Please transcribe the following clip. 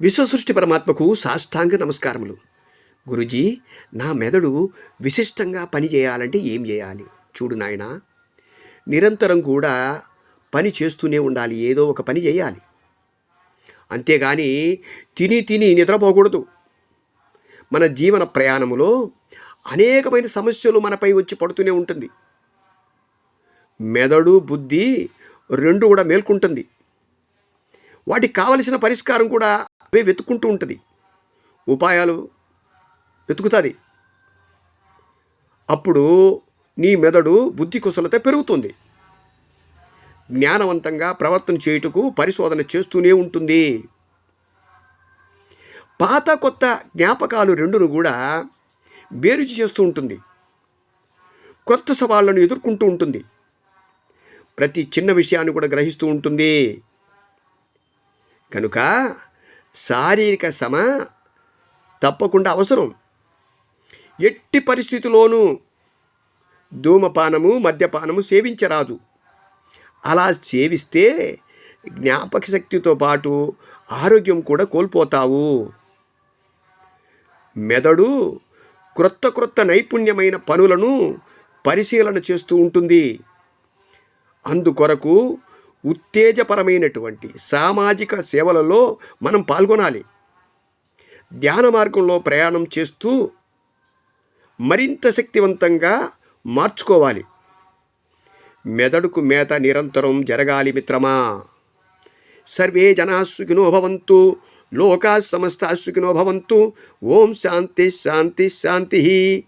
విశ్వసృష్టి పరమాత్మకు సాష్టాంగ నమస్కారములు. గురుజీ నా మెదడు విశిష్టంగా పని చేయాలంటే ఏం చేయాలి? చూడు నాయనా నిరంతరం కూడా పని చేస్తూనే ఉండాలి ఏదో ఒక పని చేయాలి. అంతేగాని తిని తిని నిద్రపోకూడదు. మన జీవన ప్రయాణములో అనేకమైన సమస్యలు మనపై వచ్చి పడుతూనే ఉంటుంది. మెదడు బుద్ధి రెండు కూడా మేల్కుంటుంది. వాటికి కావలసిన పరిష్కారం కూడా అవే వెతుక్కుంటూ ఉంటుంది. ఉపాయాలు వెతుకుతుంది. అప్పుడు నీ మెదడు బుద్ధి కుశలత పెరుగుతుంది. జ్ఞానవంతంగా ప్రవర్తన చేయుటకు పరిశోధన చేస్తూనే ఉంటుంది. పాత కొత్త జ్ఞాపకాలు రెండును కూడా బేరుచి చేస్తూ ఉంటుంది. కొత్త సవాళ్ళను ఎదుర్కొంటూ ఉంటుంది. ప్రతి చిన్న విషయాన్ని కూడా గ్రహిస్తూ ఉంటుంది. కనుక శారీరక శ్రమ తప్పకుండా అవసరం. ఎట్టి పరిస్థితిలోనూ ధూమపానము మద్యపానము సేవించరాదు. అలా సేవిస్తే జ్ఞాపక శక్తితో పాటు ఆరోగ్యం కూడా కోల్పోతావు. మెదడు క్రొత్త క్రొత్త నైపుణ్యమైన పనులను పరిశీలన చేస్తూ ఉంటుంది. అందుకొరకు ఉత్తేజపరమైనటువంటి సామాజిక సేవలలో మనం పాల్గొనాలి. ధ్యాన మార్గంలో ప్రయాణం చేస్తూ మరింత శక్తివంతంగా మార్చుకోవాలి. మెదడుకు మేత నిరంతరం జరగాలి మిత్రమా. సర్వే జనా సుఖినో భవంతు లోకా సమస్త సుఖినో భవంతు. ఓం శాంతి శాంతి శాంతి.